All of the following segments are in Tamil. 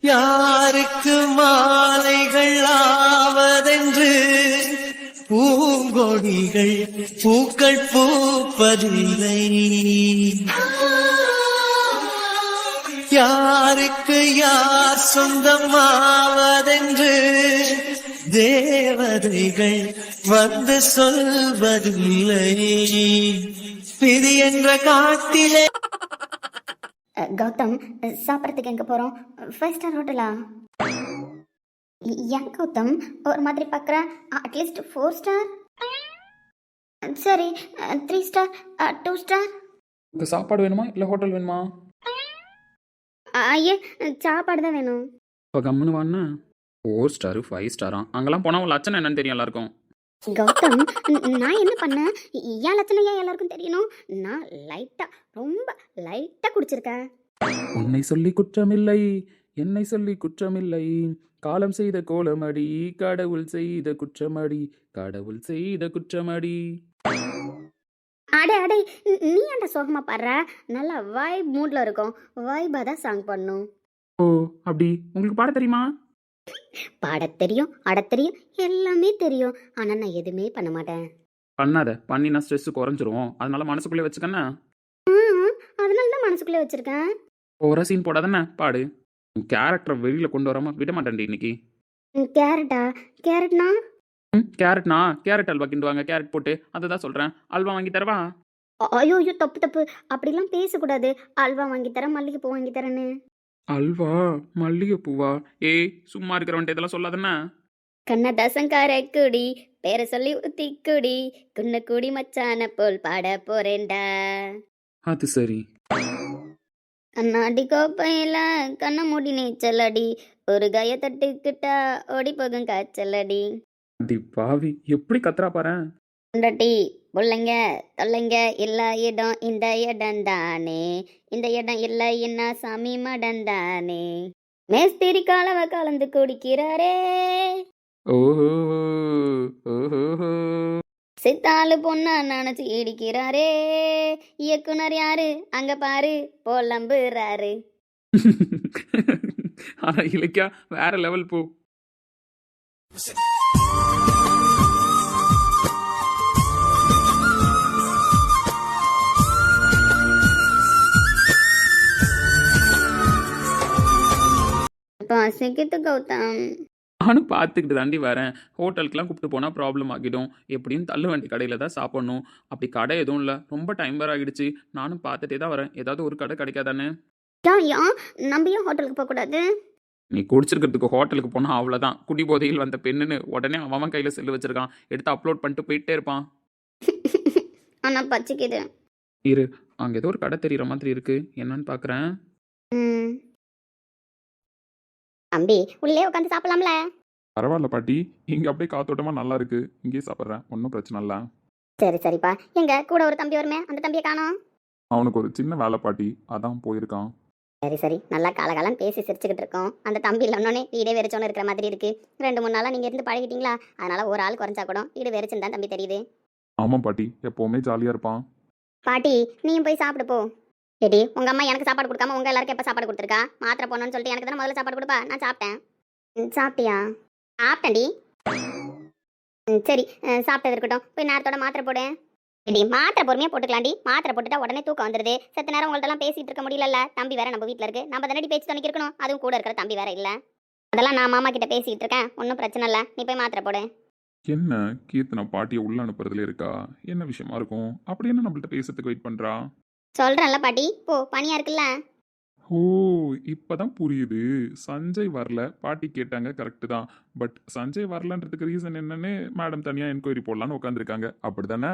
யாருக்கு மாலைகள் ஆவதென்று? பூங்கொடிகள் பூக்கள் பூப்பதில்லை. யாருக்கு யார் சொந்தமாவதென்று? தேவதைகள் வந்து சொல்வதில்லை. விதி என்ற காட்டிலே கௌதம் சாப்பிட்றதுக்கு எங்கே போகிறோம் ஃபைவ் ஸ்டார் ஹோட்டலா ஏன் கௌதம் ஒரு மாதிரி பார்க்குற அட்லீஸ்ட் ஃபோர் ஸ்டார் சரி த்ரீ ஸ்டார் டூ ஸ்டார் உங்களுக்கு சாப்பாடு வேணுமா? இல்லை ஹோட்டல் வேணுமா? ஐயே சாப்பாடு தான் வேணும். இப்போ கம்முன்னு வாண்ணா ஃபோர் ஸ்டாரு ஃபைவ் ஸ்டாரா அங்கெல்லாம் போனால் லட்சணம் என்னன்னு தெரியும் எல்லாருக்கும். கௌதம் நான் என்ன பண்ணேன் ஏன் லட்சணம் ஏன் எல்லாருக்கும் தெரியணும். நான் லைட்டாக ரொம்ப லைட்டாக குடிச்சிருக்கேன். உன்னை சொல்லி குற்றமில்லை என்னை சொல்லி குற்றமில்லை. காலம் செய்த கோலமடி கடவுள் செய்த குற்றமடி கடவுள் செய்த குற்றமடி. அடே அடே ந- ஏன்டா சோகமா பாடுற? நல்லா வைப் மூட்ல இருக்கும். வைபாக தான் சாங் பண்ணும். ஓ அப்படி. உங்களுக்கு பாட தெரியுமா? பாடத் தெரியும் ஆடத் தெரியும் எல்லாமே தெரியும். ஆனா நான் எதுவுமே பண்ண மாட்டேன். பண்ணாத. பண்ணினா ஸ்ட்ரெஸ் குறைஞ்சிரும். அதனால மனசுக்குள்ளே வச்சுக்கண்ணா. ம், அதனால தான் மனசுக்குள்ளே வச்சிருக்கேன். ஒரு சீன் போடாதானே பாடு. கேரக்டரை வெளியில் கொண்டு வராம விட மாட்டேன்டி இன்னைக்கு. ம், கேரட்டா கேரட்னா ம் கேரட்னா கேரட் அல்வா கிண்டுவாங்க. கேரட் போட்டு. அதை தான் சொல்கிறேன் அல்வா வாங்கி தரவா? அ- ஐயோ ஐயோ தப்பு தப்பு. அப்படிலாம் பேசக்கூடாது. அல்வா வாங்கி தரேன் மல்லிகை பூ வாங்கி தரேன்னு. அல்வா மல்லிகைப்பூவா? ஏய் சும்மா இருக்கிறவன்ட்டு இதெல்லாம் சொல்லாதண்ணா. கண்ணதாசங்கார குடி பேரை சொல்லி ஊத்தி குடி குன்ன குடி மச்சான போல் பாட போறேன்டா. அது சரி. கண்ணாடி கோப்பையில கண்ண மூடி நீச்சலடி ஒரு காய தட்டுக்கிட்டா ஓடி போகும் காய்ச்சலடி. அடி பாவி எப்படி கத்துறா பாரு பொண்டாட்டி பிள்ளைங்க தொல்லைங்க எல்லா இடம் இந்த இடம் தானே? இந்த இடம் இல்லை என்ன சாமி மடம் தானே? மேஸ்திரி காலவ கலந்து குடிக்கிறாரே. ஓஹோ ஓஹோ சித்தாளு பொண்ணா நினைச்சு இடிக்கிறாரே. இயக்குனர் யாரு? அங்க பாரு போலம்புறாரு. ஆனா இலக்கியா வேற லெவல் போ. பசிக்குது கௌதம். நானும் பார்த்துக்கிட்டு தாண்டி வரேன். ஹோட்டலுக்குலாம் கூப்பிட்டு போனால் ப்ராப்ளம் ஆகிடும். எப்படியும் தள்ளு வண்டி கடையில் தான் சாப்பிடணும். அப்படி கடை எதுவும் இல்லை. ரொம்ப டைம் வேறு ஆகிடுச்சு நானும் பார்த்துட்டே தான் வரேன். ஏதாவது ஒரு கடை கிடைக்காதானே? ஏன் ஏன் நம்ம ஏன் ஹோட்டலுக்கு போகக்கூடாது நீ குடிச்சிருக்கிறதுக்கு ஹோட்டலுக்கு போனால் அவ்வளோதான் குடி போதையில் வந்த பெண்ணுன்னு உடனே அவன் கையில் செல்லு வச்சிருக்கான். எடுத்து அப்லோட் பண்ணிட்டு போயிட்டே இருப்பான். ஆனா பச்சிக்குது இரு. அங்கே ஏதோ ஒரு கடை தெரியுற மாதிரி இருக்கு. என்னன்னு பார்க்குறேன் ம். தம்பி உள்ளே உட்காந்து சாப்பிடலாம்ல. பரவாயில்ல பாட்டி. இங்க அப்படியே காத்தோட்டமா நல்லா இருக்கு. இங்கேயே சாப்பிட்றேன். ஒன்றும் பிரச்சனை இல்லை. சரி சரிப்பா. எங்க? கூட ஒரு தம்பி வருமே? அந்த தம்பியை காணோம். அவனுக்கு ஒரு சின்ன வேலை பாட்டி. அதான் போயிருக்கான். சரி சரி. நல்லா காலகாலம் பேசி சிரிச்சுக்கிட்டு இருக்கோம். அந்த தம்பி இல்லைன்னொன்னே வீடே வெறிச்சோன்னு இருக்கிற மாதிரி இருக்கு. ரெண்டு மூணு நாளா நீங்க இருந்து பழகிட்டீங்களா? அதனால ஒரு ஆள் குறைஞ்சா கூட வீடு வெறிச்சுன்னு தான் தம்பி தெரியுது. ஆமாம் பாட்டி. எப்பவுமே ஜாலியா இருப்பான். பாட்டி நீயும் போய் சாப்பிடு போ. எடி உங்க அம்மா எனக்கு சாப்பாடு கொடுக்காம உங்க எல்லாருக்கும் எப்போ சாப்பாடு கொடுத்துருக்கா? மாத்திரை போடணும்னு சொல்லிட்டு எனக்கு தானே முதல்ல சாப்பாடு கொடுப்பா? நான் சாப்பிட்டேன். ம், சாப்பிட்டியா? சாப்பிட்டேன்டி. ம், சரி அஹ், சாப்பிட்டது இருக்கட்டும். போய் நேரத்தோட மாத்திரை போடு. ஏடி மாத்திரை பொறுமையாக போட்டுக்கலாம்டி. மாத்திரை போட்டுட்டா உடனே தூக்கம் வந்துடுது செத்த நேரம் உங்கள்ட்டலாம் பேசிகிட்டு இருக்க முடியலல்ல. தம்பி வேற நம்ம வீட்டில் இருக்கு. நம்ம தானடி பேச்சு துணைக்கு இருக்கணும். அதுவும் கூட இருக்கிற தம்பி வேற இல்லை. அதெல்லாம் நான் மாமா கிட்ட பேசிக்கிட்டு இருக்கேன். ஒன்றும் பிரச்சனை இல்லை. நீ போய் மாத்திரை போடு. என்ன? கீர்த்தனா பாட்டியை உள்ள அனுப்புறதுல இருக்கா? என்ன விஷயமா இருக்கும்? அப்படி என்ன நம்மள்ட்ட பேசுறதுக்கு வெயிட் பண்றா? சொல்கிறேன்ல பாட்டி. போ பனியா இருக்குல்ல? ஓ இப்பதான் புரியுது. சஞ்சய் வரல. பாட்டி கேட்டாங்க கரெக்டு தான். பட் சஞ்சய் வரலன்றதுக்கு ரீசன் என்னன்னு மேடம் தனியா என்கொயரி போடலான்னு உட்காந்துருக்காங்க அப்படிதானே?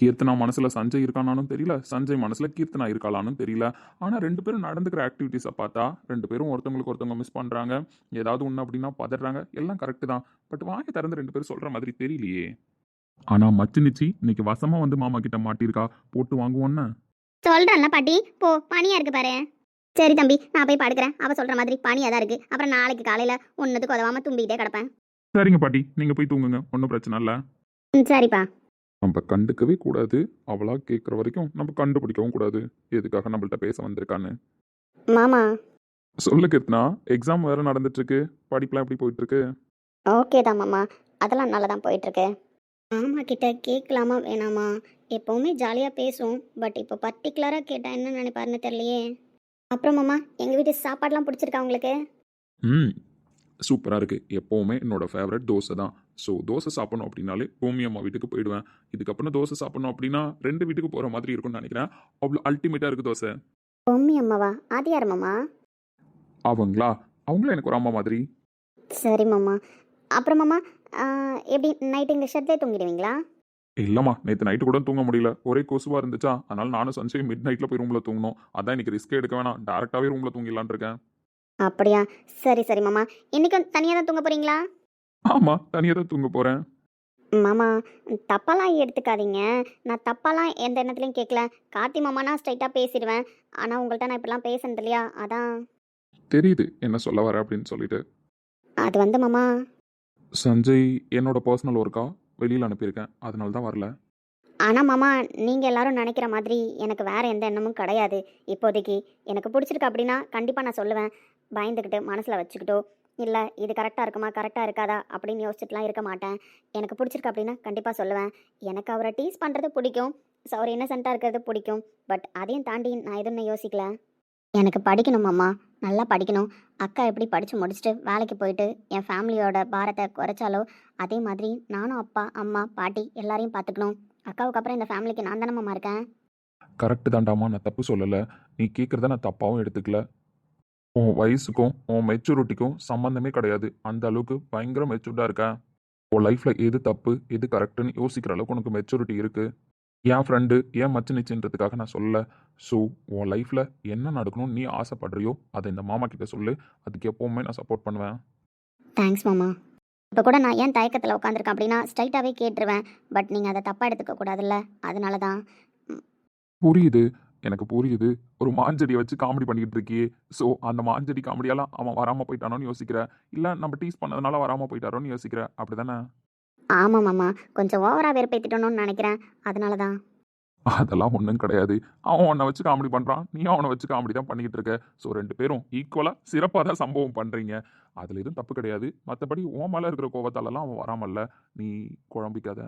கீர்த்தனா மனசுல சஞ்சய் இருக்கானானும் தெரியல. சஞ்சய் மனசுல கீர்த்தனா இருக்காளானும் தெரியல. ஆனா ரெண்டு பேரும் நடந்துக்கிற ஆக்டிவிட்டீஸை பார்த்தா ரெண்டு பேரும் ஒருத்தவங்களுக்கு ஒருத்தவங்க மிஸ் பண்றாங்க. ஏதாவது ஒன்று அப்படின்னா பதறாங்க. எல்லாம் கரெக்டு தான். பட் வாங்கி திறந்து ரெண்டு பேரும் சொல்ற மாதிரி தெரியலையே. ஆனா மச்சு நிச்சி இன்னைக்கு வசமா வந்து மாமா கிட்ட மாட்டியிருக்கா? போட்டு வாங்குவோன்னு? சொல்றேன்ல பாட்டி. போ பனியா இருக்கு பாரு. சரி தம்பி நான் போய் படுக்கிறேன். அவ சொல்ற மாதிரி பனியா தான் இருக்கு. அப்புறம் நாளைக்கு காலையில ஒன்னுத்துக்கு உதவாம தும்பிக்கிட்டே கிடப்பேன். சரிங்க பாட்டி நீங்க போய் தூங்குங்க. ஒன்றும் பிரச்சனை இல்லை. ம், சரிப்பா. நம்ம கண்டுக்கவே கூடாது. அவளா கேட்குற வரைக்கும் நம்ம கண்டுபிடிக்கவும் கூடாது. எதுக்காக நம்மள்ட்ட பேச வந்திருக்கான்னு. மாமா. சொல்லு கீர்த்தனா எக்ஸாம் வேற நடந்துட்டு இருக்கு. படிப்புலாம் எப்படி போயிட்டு இருக்கு? ஓகே தான் மாமா. அதெல்லாம் நல்லா தான் போயிட்டுருக்கு மாமா கிட்ட கேட்கலாமா வேணாமா? எப்போவுமே ஜாலியாக பேசுவோம். பட் இப்போ பர்டிகுலராக கேட்டால் என்ன நினைப்பாருன்னு தெரியலையே. அப்புறம் மாமா எங்கள் வீட்டு சாப்பாடுலாம் பிடிச்சிருக்கா உங்களுக்கு? ம் சூப்பராக இருக்குது எப்போவுமே என்னோட ஃபேவரட் தோசை தான். ஸோ தோசை சாப்பிடணும் அப்படின்னாலே பூமி அம்மா வீட்டுக்கு போயிடுவேன். இதுக்கப்புறம் தோசை சாப்பிடணும் அப்படின்னா ரெண்டு வீட்டுக்கு போகிற மாதிரி இருக்கும்னு நினைக்கிறேன். அவ்வளோ அல்டிமேட்டாக இருக்குது தோசை. பொம்மி அம்மாவா? அது யார் மாமா? அவங்களா? அவங்களும் எனக்கு ஒரு அம்மா மாதிரி. சரி மாமா. அப்புறம் மாமா எப்படி நைட்டு இங்கே ஷெட்லேயே தூங்கிடுவீங்களா? இல்லைம்மா நேற்று நைட்டு கூட தூங்க முடியல. ஒரே கொசுவாக இருந்துச்சா? அதனால நானும் சஞ்சய் மிட் நைட்டில் போய் ரூமில் தூங்கணும். அதான் இன்னைக்கு ரிஸ்க் எடுக்க வேணாம். டேரெக்டாகவே ரூமில் தூங்கிடலான்னு இருக்கேன். அப்படியா? சரி சரி மாமா. இன்னைக்கும் தனியாக தான் தூங்க போகிறீங்களா ஆமாம் தனியாக தான் தூங்க போகிறேன் மாமா தப்பாலாம் எடுத்துக்காதீங்க. நான் தப்பாலாம் எந்த எண்ணத்துலையும் கேட்கல கார்த்தி மாமானா ஸ்ட்ரைட்டாக பேசிடுவேன். ஆனால் உங்கள்கிட்ட நான் இப்படிலாம் பேசுனது இல்லையா அதான். தெரியுது. என்ன சொல்ல வர அப்படின்னு சொல்லிட்டு. அது வந்து மாமா சஞ்சய் என்னோட பர்சனல் ஒர்க்கா வெளியில் அனுப்பியிருக்கேன். அதனால தான் வரல. ஆனால் மாமா நீங்கள் எல்லாரும் நினைக்கிற மாதிரி எனக்கு வேறு எந்த எண்ணமும் கிடையாது. இப்போதைக்கு எனக்கு பிடிச்சிருக்கு அப்படின்னா கண்டிப்பாக நான் சொல்லுவேன். பயந்துக்கிட்டு மனசில் வச்சுக்கிட்டோ இல்லை இது கரெக்டாக இருக்குமா? கரெக்டாக இருக்காதா? அப்படின்னு யோசிச்சுட்டுலாம் இருக்க மாட்டேன். எனக்கு பிடிச்சிருக்கு அப்படின்னா கண்டிப்பாக சொல்லுவேன். எனக்கு அவரை டீஸ் பண்ணுறது பிடிக்கும். ஸோ அவர் இன்னசென்ட்டாக இருக்கிறது பிடிக்கும். பட் அதையும் தாண்டி நான் எதுவும் யோசிக்கல. எனக்கு படிக்கணும் அம்மா நல்லா படிக்கணும். அக்கா எப்படி படித்து முடிச்சுட்டு வேலைக்கு போயிட்டு என் ஃபேமிலியோட பாரத்தை குறைச்சாலோ அதே மாதிரி நானும் அப்பா அம்மா பாட்டி எல்லாரையும் பார்த்துக்கணும். அக்காவுக்கு அப்புறம் இந்த ஃபேமிலிக்கு நான் தானம்மா இருக்கேன்? கரெக்டு தாண்டாமா நான் தப்பு சொல்லலை. நீ கேட்குறத நான் தப்பாகவும் எடுத்துக்கல. உன் வயசுக்கும் உன் மெச்சூரிட்டிக்கும் சம்மந்தமே கிடையாது. அந்த அளவுக்கு பயங்கர மெச்சூர்டாக இருக்கேன் உன் லைஃப்பில் எது தப்பு எது கரெக்டுன்னு யோசிக்கிற அளவுக்கு உனக்கு மெச்சூரிட்டி இருக்குது என் ஃப்ரெண்டு ஏன் மச்சு நிச்சயன்றதுக்காக நான் சொல்லலை ஸோ உன் லைஃப்பில் என்ன நடக்கணும்னு நீ ஆசைப்படுறியோ அதை இந்த மாமா கிட்ட சொல்லு. அதுக்கு எப்போவுமே நான் சப்போர்ட் பண்ணுவேன். தேங்க்ஸ் மாமா. இப்போ கூட நான் ஏன் தயக்கத்தில் உட்காந்துருக்கேன் அப்படின்னா ஸ்ட்ரைட்டாகவே கேட்டுருவேன். பட் நீங்கள் அதை தப்பாக எடுத்துக்க கூடாதுல்ல. அதனால தான் புரியுது. எனக்கு புரியுது. ஒரு மாஞ்செடியை வச்சு காமெடி பண்ணிக்கிட்டு இருக்கியே. ஸோ அந்த மாஞ்செடி காமெடியெல்லாம் அவன் வராமல் போயிட்டானோன்னு யோசிக்கிற. இல்லை நம்ம டீஸ் பண்ணதுனால வராமல் போயிட்டாரோன்னு யோசிக்கிற. அப்படி தானே ஆமாம் மாமா கொஞ்சம் ஓவராக வெறுப்பேற்றிட்டணும்னு நினைக்கிறேன். அதனால தான் அதெல்லாம் ஒன்றும் கிடையாது. அவன் உன்னை வச்சு காமெடி பண்ணுறான் நீ அவனை வச்சு காமெடி தான் பண்ணிக்கிட்டு இருக்க. ஸோ ரெண்டு பேரும் ஈக்குவலாக சிறப்பாக தான் சம்பவம் பண்ணுறீங்க அதில் எதுவும் தப்பு கிடையாது. மற்றபடி உன் மேலே இருக்கிற கோவத்தாலலாம் அவன் வராமல்ல. நீ குழம்பிக்காத.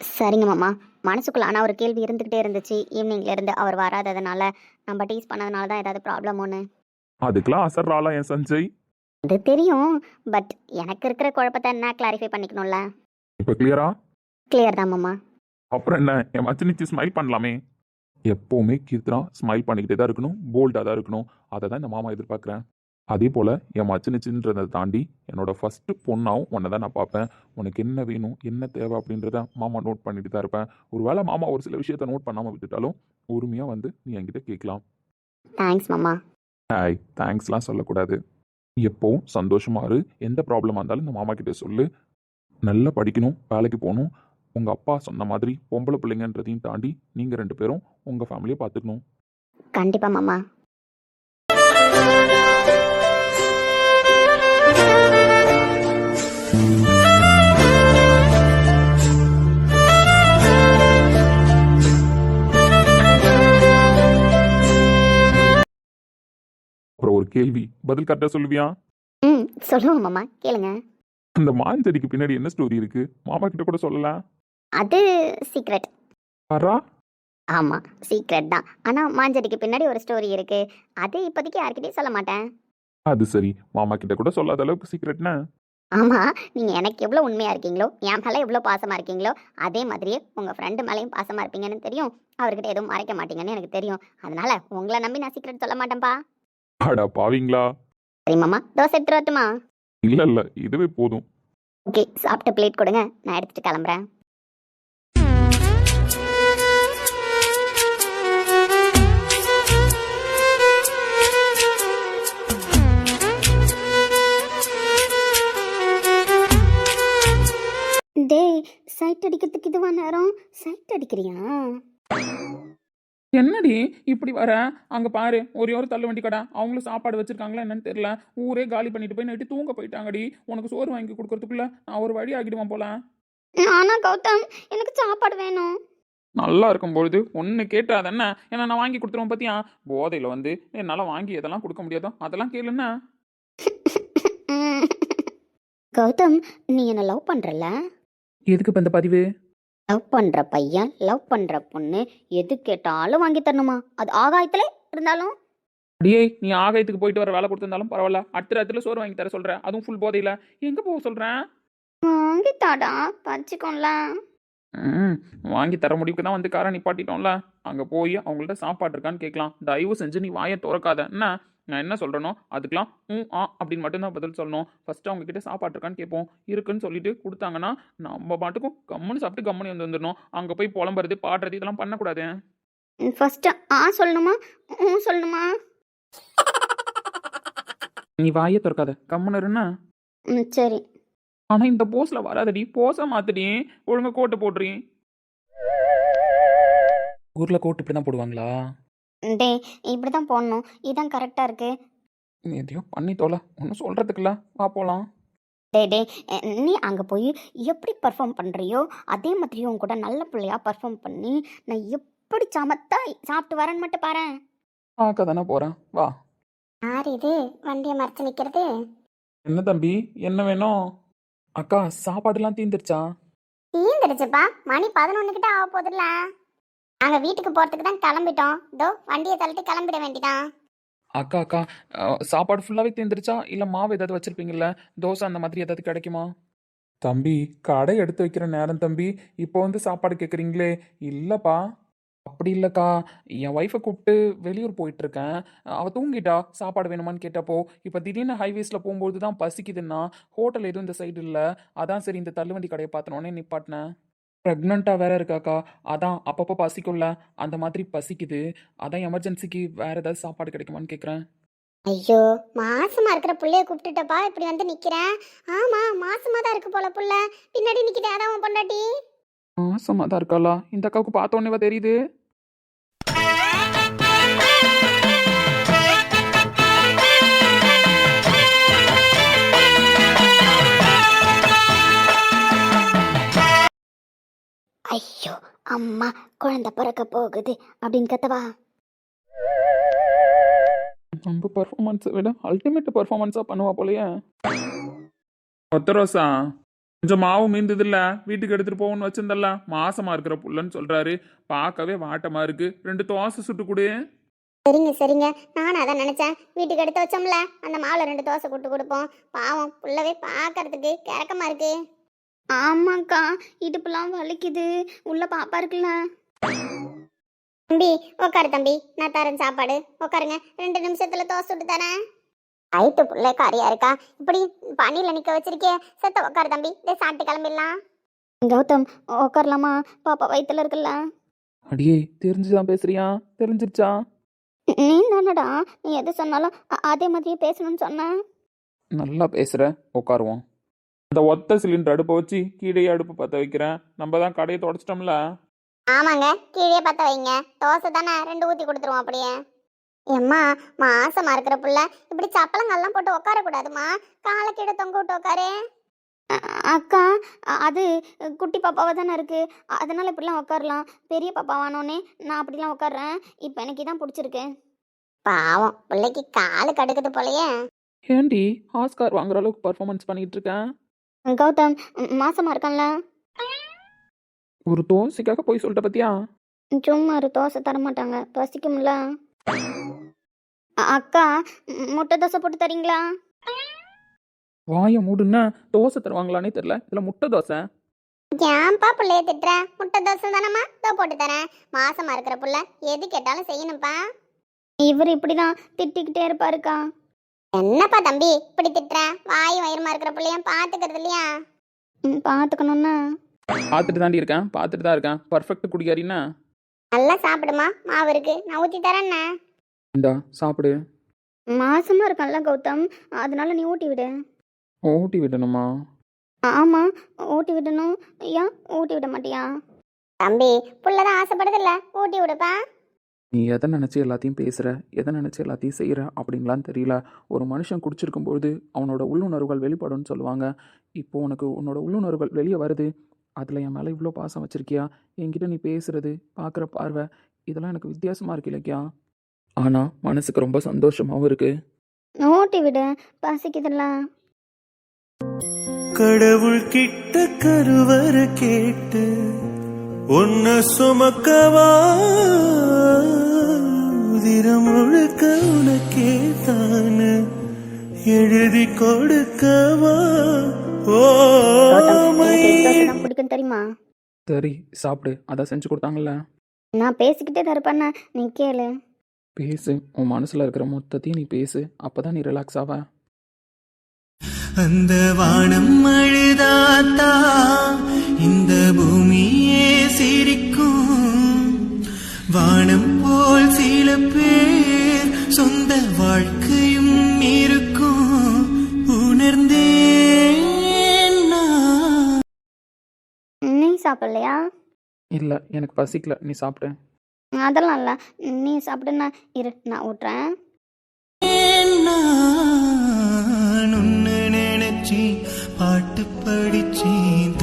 சரிங்க மாமா. மனசுக்குள்ள ஆனால் ஒரு கேள்வி இருந்துக்கிட்டே இருந்துச்சு. ஈவினிங்ல இருந்து அவர் வராததுனால நம்ம டீஸ் பண்ணதுனால தான் ஏதாவது ப்ராப்ளம் ஒன்று அதுக்கெல்லாம் அசர்றாளா என் சஞ்சய்? அது தெரியும். பட் எனக்கு இருக்கிற குழப்பத்தை என்ன கிளாரிஃபை பண்ணிக்கணும்ல. இப்போ கிளியரா கிளியர் தான் மாமா. அப்புறம் என்ன? என் மச்சு நிச்சு ஸ்மைல் பண்ணலாமே. எப்போவுமே கீர்த்தனா ஸ்மைல் பண்ணிக்கிட்டே தான் இருக்கணும். போல்டாக தான் இருக்கணும். அதை தான் இந்த மாமா எதிர்பார்க்குறேன். அதே போல் என் மச்சு நிச்சுன்றதை தாண்டி என்னோட ஃபஸ்ட்டு பொண்ணாவும் உன்னை தான் நான் பார்ப்பேன். உனக்கு என்ன வேணும் என்ன தேவை அப்படின்றத மாமா நோட் பண்ணிட்டு தான் இருப்பேன். ஒருவேளை மாமா ஒரு சில விஷயத்த நோட் பண்ணாமல் விட்டுட்டாலும் பொறுமையாக வந்து நீ என்கிட்ட கேட்கலாம். தேங்க்ஸ் மாமா. ஹாய் தேங்க்ஸ்லாம் சொல்லக்கூடாது. எப்போவும் சந்தோஷமா இரு. எந்த ப்ராப்ளமாக இருந்தாலும் இந்த மாமா கிட்ட சொல்லு. நல்லா படிக்கணும் வேலைக்கு போகணும். உங்கள் அப்பா சொன்ன மாதிரி பொம்பளை பிள்ளைங்கன்றதையும் தாண்டி நீங்கள் ரெண்டு பேரும் உங்கள் ஃபேமிலியை பார்த்துக்கணும். கண்டிப்பாக மாமா. அப்புறம் ஒரு கேள்வி. பதில் கரெக்டாக சொல்லுவியா? ம் சொல்லுவோம் மாமா. கேளுங்க. அந்த மாஞ்செடிக்கு பின்னாடி என்ன ஸ்டோரி இருக்கு? மாமா கிட்ட கூட சொல்லலாம். அது சீக்ரெட் வரா ஆமாம் சீக்ரெட் தான். ஆனால் மாஞ்சடிக்கு பின்னாடி ஒரு ஸ்டோரி இருக்கு. அது இப்போதைக்கு யார்கிட்டயும் சொல்ல மாட்டேன். அது சரி. மாமா கிட்ட கூட சொல்லாத அளவுக்கு சீக்ரெட்னா ஆமாம் நீங்கள் எனக்கு எவ்வளோ உண்மையாக இருக்கீங்களோ என் மேலே எவ்வளோ பாசமாக இருக்கீங்களோ அதே மாதிரியே உங்கள் ஃப்ரெண்டு மேலேயும் பாசமாக இருப்பீங்கன்னு தெரியும். அவர்கிட்ட எதுவும் மறைக்க மாட்டீங்கன்னு எனக்கு தெரியும். அதனால உங்களை நம்பி நான் சீக்ரெட் சொல்ல மாட்டேன்ப்பா அடா பாவீங்களா? சரி மாமா. தோசை எடுத்துட்டு வரட்டுமா? இல்லை இல்லை இதுவே போதும். ஓகே சாப்பிட்ட பிளேட் கொடுங்க நான் எடுத்துட்டு கிளம்புறேன். டேய் சைட் அடிக்கிறதுக்கு இதுவா நேரம்? சைட் அடிக்கிறியா? என்னடி இப்படி வர? அங்கே பாரு ஒரே ஒரு தள்ளு வண்டி கடை. அவங்களும் சாப்பாடு வச்சிருக்காங்களா என்னன்னு தெரியல. ஊரே காலி பண்ணிட்டு போய் நைட்டு தூங்க போயிட்டாங்கடி. உனக்கு சோறு வாங்கி கொடுக்கறதுக்குள்ள நான் ஒரு வழி ஆகிடுவேன் போல. ஆனா கௌதம்? எனக்கு சாப்பாடு வேணும். நல்லா இருக்கும்பொழுது ஒன்று கேட்டால் என்ன ஏன்னா நான் வாங்கி கொடுத்துருவேன் பார்த்தியா போதையில் வந்து என்னால் வாங்கி எதெல்லாம் கொடுக்க முடியாதோ அதெல்லாம் கேளுண்ணா கௌதம் நீ என்ன லவ் பண்றல எதுக்கு இப்போ இந்த பதிவு? லவ் பண்ற பையன் லவ் பண்ற பொண்ணு எது கேட்டாலும் வாங்கி தரணுமா? அது ஆகாயத்துல இருந்தாலும். அடியே நீ ஆகாயத்துக்கு போயிட்டு வர வேலை கொடுத்துருந்தாலும் பரவாயில்ல. அடுத்த ராத்திரில சோறு வாங்கி தர சொல்கிறேன் அதுவும் ஃபுல் போதையில் எங்கே போக சொல்கிறேன் வாங்கி தாடா பச்சிக்கோம்ல ம் வாங்கி தர முடிவுக்கு தான் வந்து காரை நிப்பாட்டிட்டோம்ல. அங்கே போய் அவங்கள்ட்ட சாப்பாடு இருக்கான்னு கேட்கலாம். தயவு செஞ்சு நீ வாயை திறக்காத. என்ன? நான் என்ன சொல்கிறேனோ அதுக்கெலாம் ம் ஆ அப்படின்னு மட்டும்தான் பதில் சொல்லணும். ஃபஸ்ட்டு அவங்க கிட்ட சாப்பாடு இருக்கான்னு கேட்போம். இருக்குன்னு சொல்லிட்டு கொடுத்தாங்கன்னா நம்ம பாட்டுக்கும் கம்முன்னு சாப்பிட்டு கம்முன்னு வந்து வந்துடணும். அங்கே போய் புலம்புறது பாடுறது இதெல்லாம் பண்ணக்கூடாது. ஃபர்ஸ்ட் ஆ சொல்லணுமா? ம் சொல்லணுமா? நீ வாயை திறக்காத. கம்முன்னு இருன்னா ம் சரி. ஆனால் இந்த போஸில் வராதடி. போஸை மாத்துடி. ஒழுங்கா கோட்டை போடுறீ. ஊரில் கோட்டு இப்படி தான் போடுவாங்களா? டே இப்படி தான் போடணும். இதான் கரெக்டாக இருக்கு. நீ எதையோ பண்ணி தோல. ஒன்றும் சொல்கிறதுக்குல வா போகலாம் டே டே நீ அங்கே போய் எப்படி பர்ஃபார்ம் பண்ணுறியோ அதே மாதிரி உன் கூட நல்ல பிள்ளையா பர்ஃபார்ம் பண்ணி நான் எப்படி சமத்தா சாப்பிட்டு வரேன்னு மட்டும் பாரு பார்க்க தானே போகிறேன் வா. யார் இது? வண்டியை மறைச்சு நிற்கிறது என்ன தம்பி? என்ன வேணும்? அக்கா சாப்பாடுலாம் தீந்துருச்சா? தீந்துடுச்சுப்பா மணி பதினொன்று கிட்ட ஆக போகுதுல்ல நாங்கள் வீட்டுக்கு போகிறதுக்கு தான் கிளம்பிட்டோம். இதோ வண்டியை தள்ளிட்டு கிளம்பிட வேண்டிதான் அக்கா அக்கா சாப்பாடு ஃபுல்லாகவே தேர்ந்துருச்சா இல்லை மாவு ஏதாவது வச்சிருப்பீங்கல்ல? தோசை அந்த மாதிரி ஏதாவது கிடைக்குமா? தம்பி கடை எடுத்து வைக்கிற நேரம் தம்பி. இப்போ வந்து சாப்பாடு கேட்குறீங்களே இல்லைப்பா. அப்படி இல்லைக்கா. என் ஒய்ஃபை கூப்பிட்டு வெளியூர் போயிட்டுருக்கேன். அவள் தூங்கிட்டா. சாப்பாடு வேணுமான்னு கேட்டப்போ இப்போ திடீர்னு ஹைவேஸில் போகும்போது தான் பசிக்குதுன்னா ஹோட்டல் எதுவும் இந்த சைடு இல்லை. அதான் சரி இந்த தள்ளுவண்டி கடையை பார்த்தனோடனே நிப்பாட்டினேன். ப்ரெக்னெண்ட்டாக வேற இருக்காக்கா? அதான் அப்பப்போ பசிக்கும்ல. அந்த மாதிரி பசிக்குது. அதான் எமர்ஜென்சிக்கு வேற ஏதாவது சாப்பாடு கிடைக்குமான்னு கேட்குறேன் ஐயோ மாசமா இருக்கிற புள்ளைய கூப்பிட்டுட்டப்பா இப்படி வந்து நிக்கிறேன். ஆமா மாசமா தான் இருக்கு போல புள்ள. பின்னாடி நிக்கிட்டே அதான் உன் பொண்டாட்டி. மாசமாக தான் இருக்காளா? இந்த அக்காவுக்கு பார்த்த உடனேவா தெரியுது? ஐயோ அம்மா குழந்தை பிறக்க போகுது அப்படின்னு கத்தவா? நம்ம பர்ஃபார்மன்ஸை விட அல்டிமேட் பர்ஃபார்மன்ஸாக பண்ணுவா போலயே. ஒத்த ரோசா கொஞ்சம் மாவு மீந்ததில்ல? வீட்டுக்கு எடுத்துட்டு போகணும்னு வச்சிருந்தல்ல? மாசமா இருக்கிற புள்ளன்னு சொல்றாரு. பார்க்கவே வாட்டமா இருக்கு. ரெண்டு தோசை சுட்டு கொடு. சரிங்க சரிங்க. நானும் அதான் நினைச்சேன். வீட்டுக்கு எடுத்து வச்சோம்ல. அந்த மாவுல ரெண்டு தோசை கூட்டு கொடுப்போம். பாவம் புள்ளவே பார்க்கறதுக்கு கிழக்கமா இருக்கு. ஆமாக்கா இடுப்புலாம் வலிக்குது. உள்ள பாப்பா இருக்குல்ல. தம்பி உட்காரு தம்பி. நான் தரேன் சாப்பாடு. உட்காருங்க ரெண்டு நிமிஷத்துல தோசை சுட்டு தரேன். ஐத்து புள்ள காரியா இருக்கா? இப்படி பனியில நிக்க வச்சிருக்கே செத்த உட்காரு தம்பி. இதை சாப்பிட்டு கிளம்பிடலாம். கௌதம் உட்காரலாமா பாப்பா வயித்துல இருக்குல்ல. அடியே தெரிஞ்சுதான் பேசுறியா? தெரிஞ்சிருச்சா? நீ தானடா. நீ எது சொன்னாலும் அதே மாதிரியே பேசணும்னு சொன்ன. நல்லா பேசுற. உட்காருவோம் இந்த ஒத்த சிலிண்டர் அடுப்பை வச்சு கீழே அடுப்பு பற்ற வைக்கிறேன். நம்ம தான் கடையை தொடச்சிட்டோம்ல? ஆமாங்க. கீழே பத்த வைங்க. தோசை தானே ரெண்டு ஊத்தி கொடுத்துருவோம் அப்படியே. எம்மா மாசமா இருக்கிற புள்ள. இப்படி சப்பளங்கள்லாம் போட்டு உட்கார கூடாதுமா காலை கீழே தொங்க விட்டு உட்காரு அக்கா அது குட்டி பாப்பாவாக தானே இருக்கு. அதனால இப்படிலாம் உட்காரலாம் பெரிய பாப்பாவானோடனே நான் அப்படிலாம் உட்காடுறேன் இப்போ எனக்கு இதான் பிடிச்சிருக்கு. பாவம். பிள்ளைக்கு காலு கடுக்குது போலயே. ஏண்டி ஆஸ்கார் வாங்குற அளவுக்கு பர்ஃபார்மன்ஸ் பண்ணிட்டு இருக்கேன்? கௌதம் மாசமா இருக்கான்ல? ஒரு தோசைக்காக போய் சொல்லிட்ட பத்தியா? சும்மா ஒரு தோசை தர மாட்டாங்க. பசிக்கும்ல அக்கா முட்டை தோசை போட்டு தரீங்களா? வாயை மூடுன்னா தோசை தருவாங்களானே தெரியல. இதில் முட்டை தோசை. ஏன்பா பிள்ளைய திட்டுற? முட்டை தோசை தானம்மா? இதோ போட்டு தரேன். மாசமா இருக்கிற புள்ள எது கேட்டாலும் செய்யணும்ப்பா இவர் இப்படிதான் திட்டிக்கிட்டே இருப்பாருக்கா. என்னப்பா தம்பி இப்படி திட்டுற? வாய் வயிறுமா இருக்கிற பிள்ளையும் பாத்துக்கிறது இல்லையா? பாத்துக்கணும்னா. பார்த்துட்டு தாண்டி இருக்கேன். பார்த்துட்டு தான் இருக்கேன். பர்ஃபெக்ட் குடிக்காரின்னா நல்லா சாப்பிடுமா. மாவு இருக்கு. நான் ஊத்தி தரேன்னா இந்தா சாப்பிடு. மாசமா இருக்கான்ல கௌதம். அதனால நீ ஊட்டி விடு. ஊட்டி விடணுமா? ஆமா ஊட்டி விடணும். ஏன் ஊட்டி விட மாட்டியா? தம்பி புள்ளதான் ஆசைப்படுதில்ல. ஊட்டி விடுப்பா. நீ எதை நினச்சி எல்லாத்தையும் பேசுகிற எதை நினச்சி எல்லாத்தையும் செய்கிற அப்படின்லாம் தெரியல. ஒரு மனுஷன் குடிச்சிருக்கும்பொழுது அவனோட உள்ளுணர்வுகள் வெளிப்படும்னு சொல்லுவாங்க. இப்போ உனக்கு உன்னோட உள்ளுணர்வுகள் வெளியே வருது. அதில் என் மேலே இவ்வளோ பாசம் வச்சிருக்கியா? என்கிட்ட நீ பேசுறது பார்க்குற பார்வை இதெல்லாம் எனக்கு வித்தியாசமாக இருக்கு இலக்கியா? ஆனால் மனசுக்கு ரொம்ப சந்தோஷமாகவும் இருக்கு. ஓட்டி விடு. பசிக்குதுல்ல. கடவுள் கிட்ட கருவற கேட்டு உன்னை சுமக்கவா? தினம் முழுக்க உனக்கே தானு. எழுதி கொடுக்கவா? பிடிக்கும் தெரியுமா? சரி சாப்பிடு. அதான் செஞ்சு கொடுத்தாங்கல்ல. நான் பேசிக்கிட்டே தான் இருப்பேன்னு நீ கேளு. பேசு. உன் மனசில் இருக்கிற மொத்தத்தையும் நீ பேசு. அப்போ தான் நீ ரிலாக்ஸ் ஆவ. அந்த வானம் அழுதாத்தா இந்த பூமியே சிரிக்கும். வானம் போல் சில பேர் சொந்த வாழ்க்கையும் இருக்கும். உணர்ந்தேன் நான். நீ சாப்பிடலையா? இல்லை எனக்கு பசிக்கல. நீ சாப்பிட்டு அதெல்லாம் இல்லை. நீ சாப்பிடுன்னா இரு நான் ஊட்டுறேன். நான். உன்னை நினைச்சி பாட்டு படிச்சேன்.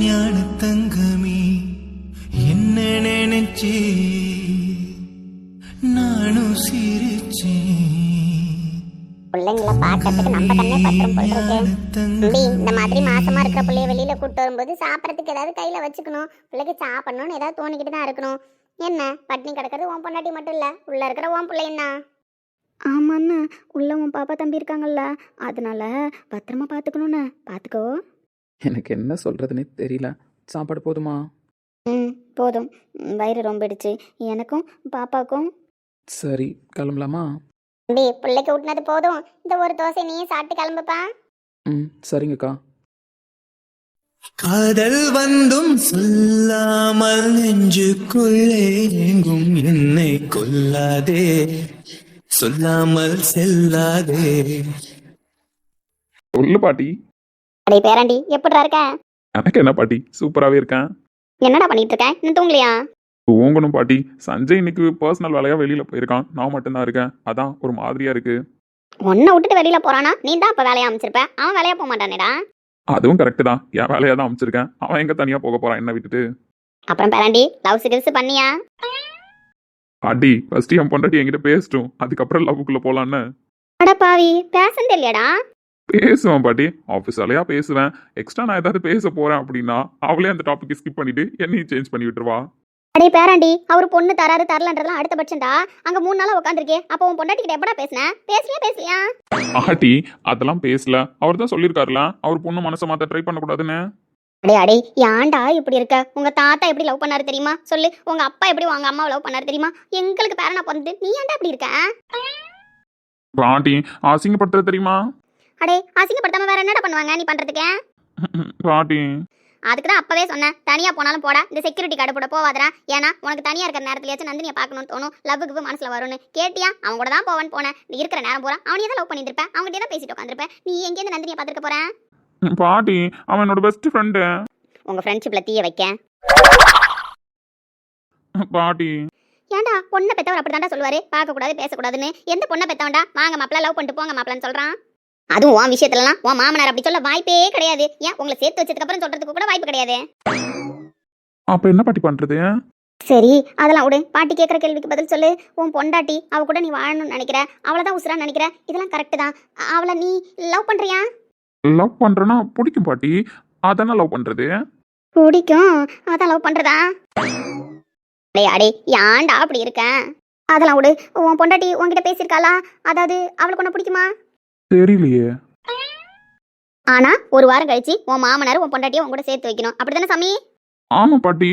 ஞான தங்கமே என்ன நினைச்சி நானும் சிரிச்சேன். பிள்ளைங்கள பார்க்கறதுக்கு நம்ம கண்ணே பத்திரம் போல் இருக்கு தம்பி இந்த மாதிரி மாசமா இருக்கிற பிள்ளைய வெளியில கூட்டு வரும்போது சாப்பிடறதுக்கு ஏதாவது கையில வச்சுக்கணும். பிள்ளைக்கு சாப்பிடணும்னு ஏதாவது தோணிக்கிட்டு தான் இருக்கணும். என்ன? பட்னி கிடக்கிறது உன் பொண்டாட்டி மட்டும் இல்ல. உள்ள இருக்கிற உன் பிள்ளைன்னா ஆமாண்ணா உள்ள உன் பாப்பா தம்பி இருக்காங்கல்ல. அதனால பத்திரமா பாத்துக்கணும்னு பாத்துக்கோ எனக்கு என்ன சொல்கிறதுனே தெரியல. சாப்பாடு போதுமா? ம் போதும். வயிறு ரொம்பிடுச்சு. எனக்கும் பாப்பாக்கும் சரி கிளம்பலாமா? தம்பி பிள்ளைக்கு ஊட்டினது போதும். இந்த ஒரு தோசை நீயும் சாப்பிட்டு கிளம்புப்பா. ம் சரிங்கக்கா. காதல் வந்தும் சொல்லாமல் நெஞ்சுக்குள்ளே எங்கும் என்னை கொல்லாதே. சொல்லாமல் செல்லாதே. சொல்லு பாட்டி. அடே பேராண்டி எப்படிடா இருக்க? எனக்கு என்ன பாட்டி? சூப்பராகவே இருக்கேன். என்னடா பண்ணிட்டு இருக்க இன்னும் தூங்கலையா? தூங்கணும் பாட்டி. சஞ்சய் இன்னைக்கு பர்சனல் வேலையா வெளியில போயிருக்கான். நான் மட்டும்தான் இருக்கேன். அதான் ஒரு மாதிரியா இருக்கு. உன்னை விட்டுட்டு வெளியில போறானா? நீ தான் இப்ப வேலையா அமைச்சிருப்ப. அவன் வேலையா போக மாட்டானேடா. அதுவும் கரெக்டு தான். என் வேலையா தான் அமைச்சிருக்கேன். அவன் எங்க தனியா போக போறான்? என்ன விட்டுட்டு. அப்புறம் பேராண்டி லவ்ஸ் கிவ்ஸ் பண்ணியா? பாட்டி ஃபர்ஸ்ட் என் பொண்டாட்டி என்கிட்ட பேசட்டும். அதுக்கப்புறம் லவ்வுக்குள்ள போலான்னு. அட பாவி பேசன் தெரியலடா பேசுவேன் பாட்டி. ஆஃபீஸ் வேலையா பேசுவேன். எக்ஸ்ட்ரா நான் ஏதாவது பேச போறேன் அப்படின்னா அவளே அந்த டாபிக் ஸ்கிப் பண்ணிட்டு என்னையும் சேஞ்ச் பண்ணி விட்டுருவா. அடே பேராண்டி அவர் பொண்ணு தராரு தரலன்றதெல்லாம் அடுத்த பட்சம்டா. அங்க மூணு நாளா உட்காந்துருக்கே அப்போ உன் பொண்டாட்டி கிட்ட எப்படா பேசுன? பேசலையா பேசலையா? ஆட்டி அதெல்லாம் பேசல. அவர் தான் சொல்லியிருக்காருல அவர் பொண்ணு மனசை மாத்த ட்ரை பண்ணக்கூடாதுன்னு. அடே அடே ஏன்டா இப்படி இருக்க? உங்க தாத்தா எப்படி லவ் பண்ணாரு தெரியுமா? சொல்லு உங்க அப்பா எப்படி உங்க அம்மாவை லவ் பண்ணாரு தெரியுமா? எங்களுக்கு பேரனா பிறந்து நீ ஏன்டா இப்படி இருக்க? பாட்டி அசிங்கப்படுத்துறது தெரியுமா? அடே அசிங்கப்படுத்தாம வேற என்னடா பண்ணுவாங்க? நீ பண்றதுக்கு பாட்டி. அதுக்கு தான் அப்பவே சொன்னேன். தனியா போனாலும் போடா. இந்த செக்யூரிட்டி கார்டு போட போவாதடா. ஏன்னா உனக்கு தனியா இருக்கிற நேரத்துலயாச்சும் நந்தினியை பார்க்கணும்னு தோணும். லவ்வுக்கு மனசுல வரும்னு. கேட்டியா? அவன் கூட தான் போவான்னு போனேன். நீ இருக்கிற நேரம் போறா அவனையே தான் லவ் பண்ணிட்டு இருப்பேன் அவங்ககிட்ட தான் பேசிட்டு உட்காந்துருப்பேன் நீ எங்கேருந்து நந்தினியை பார்த்துருக்க போறேன் பாட்டி அவன் என்னோட பெஸ்ட் ஃப்ரெண்டு உங்க ஃப்ரெண்ட்ஷிப்ல தீய வைக்க. பாட்டி. ஏன்டா பொண்ணை பெத்தவர் அப்படிதான்டா சொல்லுவாரு? பார்க்க கூடாது பேசக்கூடாதுன்னு. எந்த பொண்ணை பெத்தவன்டா? வாங்க மாப்பிள்ள லவ் பண்ணிட்டு போங்க மாப்பிள்ளன்னு சொல்றான். அதுவும் உன் விஷயத்துலலாம். உன் மாமனார் அப்படி சொல்ல வாய்ப்பே கிடையாது. ஏன்? உங்களை சேர்த்து வச்சதுக்கு அப்புறம் சொல்றதுக்கு கூட வாய்ப்பு கிடையாது. அப்ப என்ன பாட்டி பண்றது? சரி அதெல்லாம் விடு. பாட்டி கேட்குற கேள்விக்கு பதில் சொல்லு. உன் பொண்டாட்டி அவ கூட நீ வாழணும்னு நினைக்கிற. அவளை தான் உசுரான்னு நினைக்கிற. இதெல்லாம் கரெக்டு தான். அவளை நீ லவ் பண்றியா? லவ் பண்றேன்னா பிடிக்கும் பாட்டி. அதானே லவ் பண்றது? பிடிக்கும். அதான் லவ் பண்றதா? அடே அடே ஏன்டா அப்படி இருக்க? அதெல்லாம் விடு. உன் பொண்டாட்டி உன்கிட்ட பேசியிருக்காளா? அதாவது அவளுக்கு உன்னை பிடிக்குமா? தெரியலையே. ஆனா ஒரு வாரம் கழிச்சு உன் மாமனார் உன் பொண்டாட்டியை உன் கூட சேர்த்து வைக்கணும். அப்படிதானே சாமி? ஆமா பாட்டி.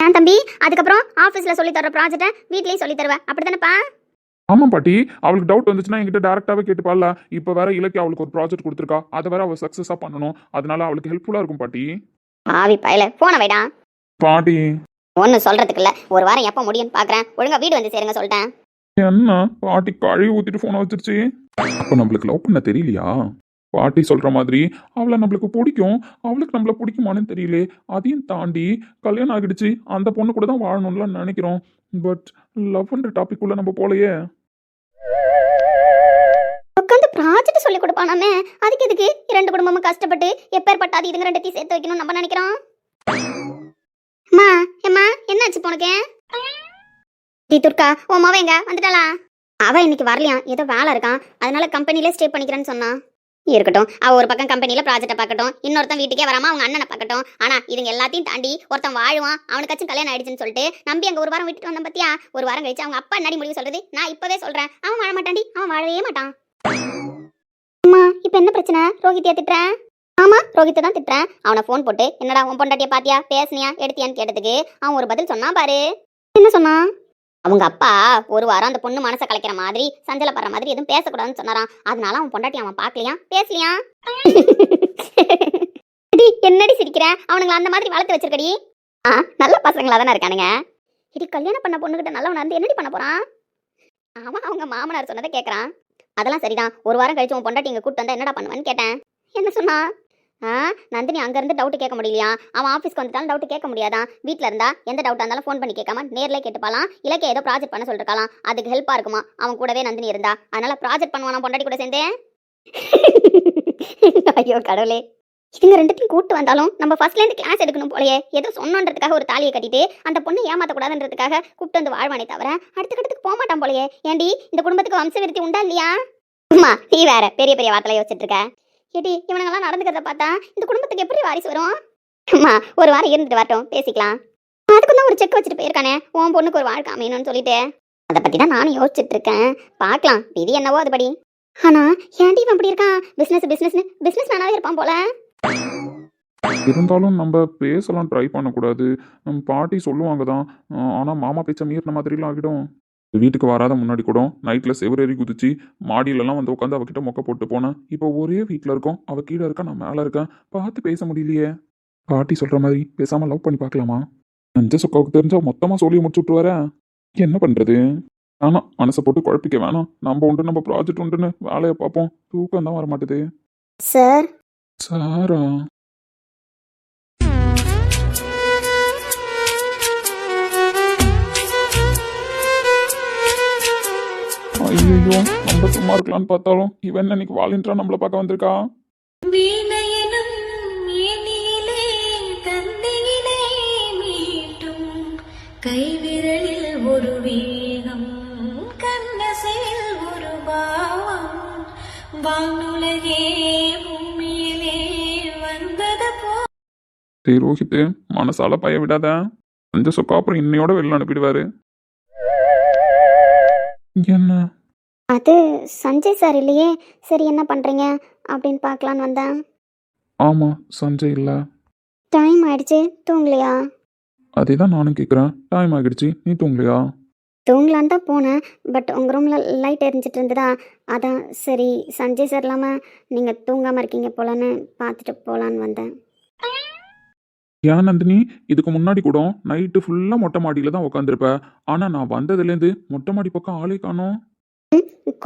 ஏன் தம்பி? அதுக்கப்புறம் ஆஃபீஸில் சொல்லி தர ப்ராஜெக்டை வீட்லயும் சொல்லி தருவேன் அப்படிதானேப்பா ஆமா பாட்டி. அவளுக்கு டவுட் வந்துச்சுன்னா என்கிட்ட டேரக்டாவே கேட்டுப்பால இப்ப வேற இலக்கிய அவளுக்கு ஒரு ப்ராஜெக்ட் கொடுத்துருக்கா. அதை வேற அவள் சக்சஸா பண்ணணும். அதனால அவளுக்கு ஹெல்ப்ஃபுல்லா இருக்கும் பாட்டி. ஆவி பயல போன வைடா. பாட்டி. ஒன்றும் சொல்றதுக்கு இல்ல ஒரு வாரம் எப்போ முடியும்னு பார்க்கறேன் ஒழுங்கா வீடு வந்து சேருங்க சொல்லிட்டேன். என்ன? பாட்டி கழுவி ஊத்திட்டு போனை வச்சிருச்சு. அப்போ நம்மளுக்கு லவ் பண்ண தெரியலையா? பாட்டி சொல்ற மாதிரி அவளை நம்மளுக்கு பிடிக்கும். அவளுக்கு நம்மள பிடிக்குமான்னு தெரியல. அதையும் தாண்டி கல்யாணம் ஆகிடுச்சு. அந்த பொண்ணு கூட தான் வாழணும்லாம் நினைக்கிறோம். பட் லவ் பண்ற டாபிக் உள்ள நம்ம போலையே. உட்காந்து ப்ராஜெக்ட் சொல்லி கொடுப்பானாமே. அதுக்கு எதுக்கு? இரண்டு குடும்பமும் கஷ்டப்பட்டு எப்பேற்பட்டாது இதுங்க ரெண்டுத்தையும் சேர்த்து வைக்கணும் நம்ம நினைக்கிறோம். அம்மா ஏம்மா என்னாச்சு போனக்கு? டி துர்கா உன் மாவ எங்க? வந்துட்டாளா? அவ இன்னைக்கு வரலையா? ஏதோ வேலை இருக்கான் அதனால கம்பெனிலே ஸ்டே பண்ணிக்கிறேன்னு சொன்னா. இருக்கட்டும். அவ ஒரு பக்கம் கம்பெனில ப்ராஜெக்டை பார்க்கட்டும். இன்னொருத்தன் வீட்டுக்கே வராமல் அவங்க அண்ணனை பார்க்கட்டும். ஆனா இதுங்க எல்லாத்தையும் தாண்டி ஒருத்தன் வாழுவான் அவனுக்காச்சும் கல்யாணம் ஆயிடுச்சுன்னு சொல்லிட்டு நம்பி அங்க ஒரு வாரம் விட்டுட்டு வந்தான் பத்தியா? ஒரு வாரம் கழிச்சு அவங்க அப்பா என்னடி முடிவு சொல்றது நான் இப்போவே சொல்றேன். அவன் வாழ மாட்டான்டி. அவன் வாழவே மாட்டான். அம்மா இப்போ என்ன பிரச்சனை? ரோஹித்தியா திட்டுறேன்? ஆமா ரோஹித்தை தான் திட்டுறேன். அவனை ஃபோன் போட்டு என்னடா உன் பொண்டாட்டிய பாத்தியா பேசுனியா? எடுத்தியான்னு கேட்டதுக்கு அவன் ஒரு பதில் சொன்னான் பாரு. என்ன சொன்னான்? அவங்க அப்பா ஒரு வாரம் அந்த பொண்ணு மனசை கலைக்கிற மாதிரி சஞ்சலப்படுற மாதிரி எதுவும் பேசக்கூடாதுன்னு சொன்னாராம். அதனால அவன் பொண்டாட்டி அவன் பார்க்கலையா பேசலையா? என்னடி சிரிக்கிற? அவனுங்களை அந்த மாதிரி வளர்த்து வச்சிருக்கடி. ஆ நல்ல பசங்களா தானே இருக்கானுங்க. இது கல்யாணம் பண்ண பொண்ணுகிட்ட நல்லவன் இருந்து என்னடி பண்ண போறான்? அவன் அவங்க மாமனார் சொன்னதை கேட்கறான் அதெல்லாம் சரிதான். ஒரு வாரம் கழிச்சு உன் பொண்டாட்டி இங்க கூட்டு வந்தா என்னடா பண்ணுவான்னு கேட்டேன். என்ன சொன்னா ஆ? நந்தினி அங்கேருந்து டவுட் கேட்க முடியலையா? அவன் ஆஃபீஸ்க்கு வந்துட்டாலும் டவுட் கேட்க முடியாதான் வீட்டில் இருந்தா எந்த டவுட்டாக இருந்தாலும் ஃபோன் பண்ணி கேட்காம நேரில் கேட்டுப்பாலாம் இலக்கிய ஏதோ ப்ராஜெக்ட் பண்ண சொல்லிருக்கலாம் அதுக்கு ஹெல்ப்பாக இருக்குமா? அவன் கூடவே நந்தினி இருந்தா. அதனால ப்ராஜெக்ட் பண்ணுவானா பொண்டாட்டி கூட சேர்ந்தேன் ஐயோ கடவுளே. இதுங்க ரெண்டுத்தையும் கூட்டு வந்தாலும் நம்ம ஃபர்ஸ்ட்லேருந்து கிளாஸ் எடுக்கணும் போலயே. ஏதோ சொன்னோன்றதுக்காக ஒரு தாலியை கட்டிட்டு அந்த பொண்ணை ஏமாத்தக்கூடாதுன்றதுக்காக கூப்பிட்டு வந்து வாழ்வானே தவிர அடுத்த கட்டத்துக்கு போக மாட்டான் போலயே. ஏண்டி இந்த குடும்பத்துக்கு வம்சவிருத்தி உண்டா இல்லையா? அம்மா நீ வேற பெரிய பெரிய வார்த்தையில யோசிச்சுட்டு இருக்க. ஏடி இவனங்கெல்லாம் நடந்துக்கிறத பார்த்தா இந்த குடும்பத்துக்கு எப்படி வாரிசு வரும்? அம்மா ஒரு வாரம் இருந்துட்டு வரட்டும் பேசிக்கலாம். அதுக்கு தான் ஒரு செக் வச்சுட்டு போயிருக்கானே உன் பொண்ணுக்கு ஒரு வாழ்க்கை அமையணும்னு சொல்லிட்டு. அதை பத்தி தான் நானும் யோசிச்சுட்டு இருக்கேன். பார்க்கலாம் விதி என்னவோ அதுபடி ஆனா ஏன்டி இவன் இப்படி இருக்கான்? பிஸ்னஸ் பிசினஸ்னு பிஸ்னஸ் மேனாவே இருப்பான் போல. இருந்தாலும் நம்ம பேசலாம் ட்ரை பண்ணக்கூடாது. பாட்டி சொல்லுவாங்க தான். ஆனால் மாமா பேச்ச மீறின மாதிரிலாம் ஆகிடும். வீட்டுக்கு வராத முன்னாடி கூட நைட்டில் செவரேறி குதிச்சு மாடியிலலாம் வந்து உட்காந்து அவகிட்ட மொக்க போட்டு போனேன் இப்போ ஒரே வீட்டில் இருக்கோம். அவள் கீழே இருக்கா நான் மேலே இருக்கேன். பார்த்து பேச முடியலையே. பாட்டி சொல்கிற மாதிரி பேசாமல் லவ் பண்ணி பார்க்கலாமா நஞ்ச சொக்காவுக்கு தெரிஞ்சா மொத்தமாக சொல்லி முடிச்சு விட்டுருவார. என்ன பண்ணுறது வேணாம் மனசை போட்டு குழப்பிக்க வேணாம். நம்ம உண்டு நம்ம ப்ராஜெக்ட் உண்டுன்னு வேலையை பார்ப்போம். தூக்கம் தான் வர மாட்டுது சார். சாரா? ஐயோ நம்ம சும்மா இருக்கலாம்னு பார்த்தாலும் இவன் இன்னைக்கு வாலின்றா நம்மள பார்க்க வந்திருக்கா? கைவிரலில் ஒரு வேகம் கண்ணசையில் ஒரு பாவம். வானுலகே பூமியிலே வந்தது போ டேய் ரோஹித் மனசால பய விடாத. அஞ்சு சொக்கா அப்புறம் இன்னையோட வெளில அனுப்பிடுவாரு. என்ன? அது சஞ்சய் சார் இல்லையே? சரி என்ன பண்றீங்க? அப்படின்னு பார்க்கலான்னு வந்தேன். ஆமா சஞ்சய் இல்ல. டைம் ஆயிடுச்சு. தூங்கலையா? அதே தான் நானும் கேட்குறேன் டைம் ஆகிடுச்சு. நீ தூங்கலையா? தூங்கலான்னு தான் போனேன். பட் உங்கள் ரூமில் லைட் எரிஞ்சிட்டு இருந்ததா? அதான் சரி. சஞ்சய் சார் இல்லாமல் நீங்கள் தூங்காமல் இருக்கீங்க போலன்னு பார்த்துட்டு போகலான்னு வந்தேன். ஏன் நந்தினி? இதுக்கு முன்னாடி கூட நைட்டு ஃபுல்லாக மொட்டை மாடியில் தான் உட்காந்துருப்ப ஆனால் நான் வந்ததுலேருந்து மொட்டை மாடி பக்கம் ஆளே காணோம்.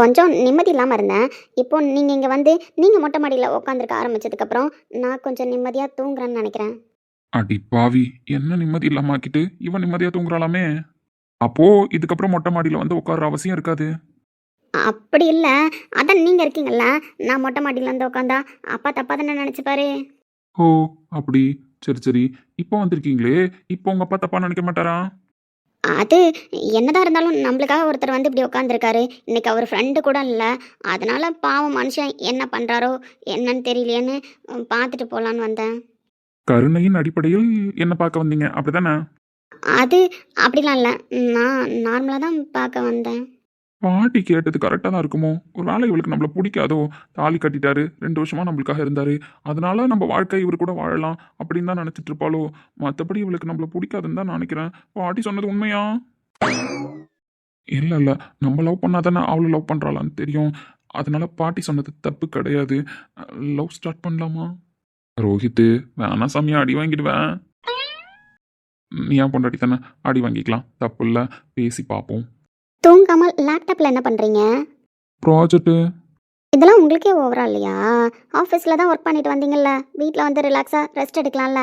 கொஞ்சம் நிம்மதி இல்லாமல் இருந்தேன். இப்போ நீங்கள் இங்கே வந்து நீங்கள் மொட்டை மாடியில் உட்காந்துருக்க ஆரம்பிச்சதுக்கப்புறம் நான் கொஞ்சம் நிம்மதியாக தூங்குறேன்னு நினைக்கிறேன். அடி பாவி என்ன நிம்மதி இல்லாம ஆக்கிட்டு இவன் நிம்மதியாக தூங்குறாளாமே? அப்போ இதுக்கப்புறம் மொட்டை மாடியில் வந்து உட்கார அவசியம் இருக்காது. அப்படி இல்லை. அதான் நீங்கள் இருக்கீங்கல்ல நான் மொட்டை மாடியில் வந்து உட்காந்தா அப்பா தப்பாக தானே நினச்சிப்பாரு? ஓ அப்படி. சரி சரி. இப்போ வந்திருக்கீங்களே. இப்போ உங்க அப்பா தப்பா நினைக்க மாட்டாரா? அது என்னதான் இருந்தாலும் நம்மளுக்காக ஒருத்தர் வந்து இப்படி உட்காந்துருக்காரு இன்னைக்கு அவர் ஃப்ரெண்டு கூட இல்லை. அதனால பாவம் மனுஷன் என்ன பண்ணுறாரோ என்னன்னு தெரியலையேன்னு பார்த்துட்டு போகலான்னு வந்தேன். கருணையின் அடிப்படையில் என்ன பார்க்க வந்தீங்க? அப்படிதானே? அது அப்படிலாம் இல்லை. நான் நார்மலாக தான் பார்க்க வந்தேன். பாட்டி கேட்டது கரெக்டாக தான் இருக்குமோ? ஒரு வேளை இவளுக்கு நம்மள பிடிக்காதோ? தாலி கட்டிட்டாரு ரெண்டு வருஷமாக நம்மளுக்காக இருந்தார். அதனால நம்ம வாழ்க்கை இவர் கூட வாழலாம் அப்படின்னு தான் நினச்சிட்ருப்பாளோ மற்றபடி இவளுக்கு நம்மள பிடிக்காதுன்னு தான் நினைக்கிறேன். பாட்டி சொன்னது உண்மையா? இல்லை இல்லை. நம்ம லவ் பண்ணாதானே அவளை லவ் பண்ணுறாளான்னு தெரியும். அதனால பாட்டி சொன்னது தப்பு கிடையாது. லவ் ஸ்டார்ட் பண்ணலாமா? ரோஹித்து வேணா சாமியா அடி வாங்கிடுவேன். நீ ஏன் பொண்டாட்டி தானே அடி வாங்கிக்கலாம். தப்பு இல்லை. பேசி பார்ப்போம். தூங்காமல் லேப்டாப்பில் என்ன பண்ணுறீங்க ப்ராஜெக்ட்டு இதெல்லாம் உங்களுக்கே ஓவரா இல்லையா? ஆஃபீஸில் தான் ஒர்க் பண்ணிட்டு வந்தீங்கல்ல. வீட்டில் வந்து ரிலாக்ஸாக ரெஸ்ட் எடுக்கலாம்ல.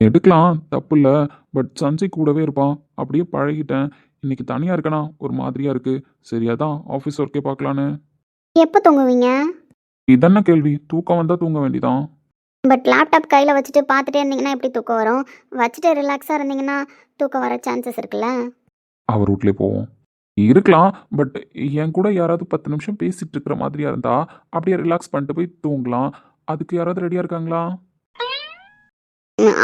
எடுக்கலாம் தப்பு இல்லை பட் சஞ்சய் கூடவே இருப்பான். அப்படியே பழகிட்டேன். இன்னைக்கு தனியாக இருக்கனா? ஒரு மாதிரியா இருக்கு. சரி அதான் ஆஃபீஸ் ஒர்க்கே பார்க்கலான்னு. எப்போ தூங்குவீங்க? இதென்ன கேள்வி. தூக்கம் வந்தா தூங்க வேண்டியதான் பட் லேப்டாப் கையில் வச்சுட்டு பார்த்துட்டே இருந்தீங்கன்னா எப்படி தூக்கம் வரும்? வச்சுட்டு ரிலாக்ஸாக இருந்தீங்கன்னா தூக்கம் வர சான்சஸ் இருக்குல்ல? அவர் வீட்லயே போவோம். இருக்கலாம் பட் என் கூட யாராவது பத்து நிமிஷம் பேசிட்டு இருக்கிற மாதிரியா இருந்தா அப்படியே ரிலாக்ஸ் பண்ணிட்டு போய் தூங்கலாம். அதுக்கு யாராவது ரெடியா இருக்காங்களா?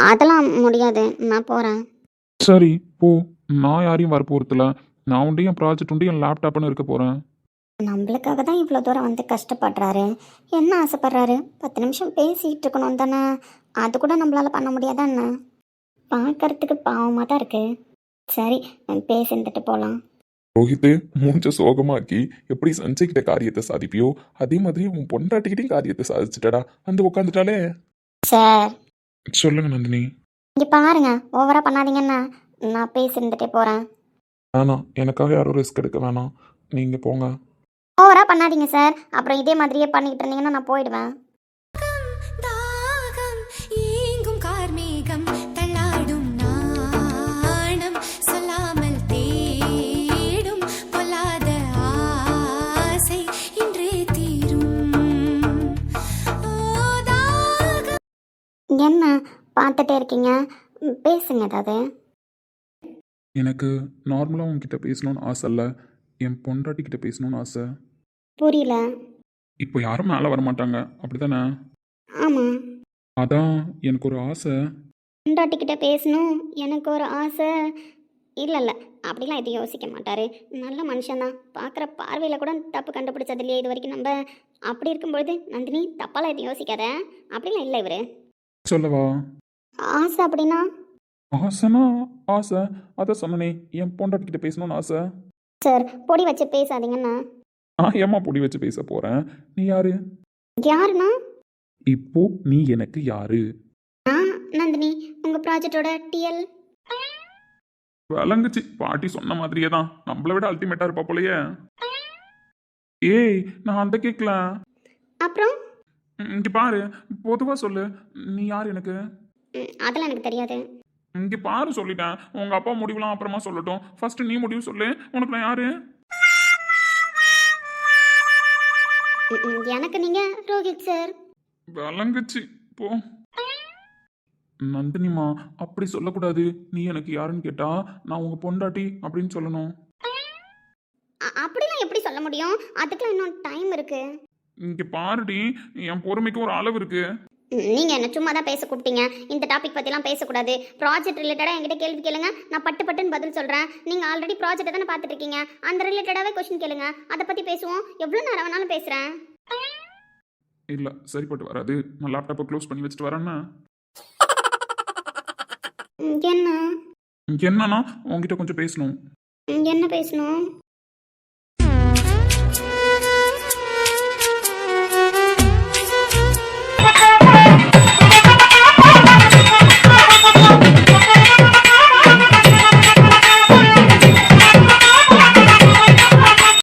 அதெல்லாம் முடியாது. நான் போகிறேன் சரி போ. நான் யாரையும் வர போறதில்ல. நான் உண்டு என் ப்ராஜெக்ட் உண்டு என் லேப்டாப்னு இருக்க போறேன். நம்மளுக்காக தான் இவ்வளோ தூரம் வந்து கஷ்டப்படுறாரு. என்ன ஆசைப்படுறாரு? பத்து நிமிஷம் பேசிகிட்டு இருக்கணும் தானே. அது கூட நம்மளால பண்ண முடியாதா என்ன? பார்க்கறதுக்கு பாவமாக தான் இருக்கு. சரி பேசிருந்துட்டு போகலாம் ரோஹித் மூஞ்ச சோகமாக்கி எப்படி சஞ்சய் கிட்ட காரியத்தை சாதிப்பியோ அதே மாதிரி உன் பொண்டாட்டிக்கிட்டையும் காரியத்தை சாதிச்சிட்டடா. வந்து உட்காந்துட்டாலே சார். சொல்லுங்க நந்தினி. இங்கே பாருங்க ஓவராக பண்ணாதீங்கண்ணா நான் பேசிருந்துட்டே போகிறேன் வேணாம் எனக்காக யாரும் ரிஸ்க் எடுக்க வேணாம். நீங்க போங்க. ஓவராக பண்ணாதீங்க சார். அப்புறம் இதே மாதிரியே பண்ணிக்கிட்டு இருந்தீங்கன்னா நான் போயிடுவேன். என்ன பார்த்துட்டே இருக்கீங்க? பேசுங்க ஏதாவது எனக்கு நார்மலாக உன்கிட்ட பேசணும்னு ஆசை இல்லை. என் பொண்டாட்டி கிட்ட பேசணும்னு ஆசை. புரியல. இப்போ யாரும் மேலே வர மாட்டாங்க அப்படிதானே ஆமாம் அதான் எனக்கு ஒரு ஆசை. பொண்டாட்டிக்கிட்ட பேசணும் எனக்கு ஒரு ஆசை. இல்லை இல்லை. அப்படிலாம் எதுவும் யோசிக்க மாட்டார். நல்ல மனுஷன்தான் பார்க்குற பார்வையில் கூட தப்பு கண்டுபிடிச்சது இல்லையே இது வரைக்கும் நம்ம. அப்படி இருக்கும்பொழுது நந்தினி தப்பாலாம் எதுவும் யோசிக்காத. அப்படிலாம் இல்லை இவர். சொல்லவா? ஆசை அப்படின்னா? ஆசைனா ஆசை. அதான் சொன்னனே என் பொண்டாட்டி கிட்ட பேசணும்னு ஆசை. சார் பொடி வச்சு பேசாதீங்கண்ணா நான் ஏம்மா பொடி வச்சு பேச போறேன் நீ யாரு? யாருண்ணா இப்போ நீ எனக்கு யாரு? நான் நந்தினி உங்கள் ப்ராஜெக்டோட டிஎல். விளங்குச்சு. பாட்டி சொன்ன மாதிரியே தான். நம்மளை விட அல்டிமேட்டா இருப்பா போலயே. ஏய் நான் அந்த கேட்கல அப்புறம்? இங்க பாரு. பொதுவா சொல்லு. நீ யார் எனக்கு? அதெல்லாம் எனக்கு தெரியாது. இங்க பாரு சொல்லிட்டேன். உங்க அப்பா முடிவுலாம் அப்புறமா சொல்லட்டும். ஃபர்ஸ்ட் நீ முடிவு சொல்லு. உனக்கு நான் யாரு எனக்கு நீங்கள் ரோஹித் சார். விளங்குச்சு. போ. நந்தினிமா அப்படி சொல்லக்கூடாது. நீ எனக்கு யாருன்னு கேட்டா நான் உங்க பொண்டாட்டி அப்படின்னு சொல்லணும். அப்படிலாம் எப்படி சொல்ல முடியும்? அதுக்கெல்லாம் இன்னும் டைம் இருக்குது இங்க பாருடி என் பொறுமைக்கு ஒரு அளவு இருக்கு. நீங்கள் என்ன சும்மா தான் பேச கூப்பிட்டீங்க. இந்த டாபிக் பற்றிலாம் பேசக்கூடாது. ப்ராஜெக்ட் ரிலேட்டடாக என்கிட்ட கேள்வி கேளுங்க. நான் பட்டு பட்டுன்னு பதில் சொல்கிறேன் நீங்கள் ஆல்ரெடி ப்ராஜெக்ட்டை தானே பார்த்துட்டு இருக்கீங்க அந்த ரிலேட்டடாகவே கொஸ்டின் கேளுங்க. அதை பற்றி பேசுவோம். எவ்வளோ நேரம் வேணாலும் பேசுகிறேன் இல்ல சரிப்பட்டு வராது. நான் லேப்டாப்பை க்ளோஸ் பண்ணி வச்சுட்டு வரேன்னா? என்ன? என்னன்னா உங்ககிட்ட கொஞ்சம் பேசணும். என்ன பேசணும்?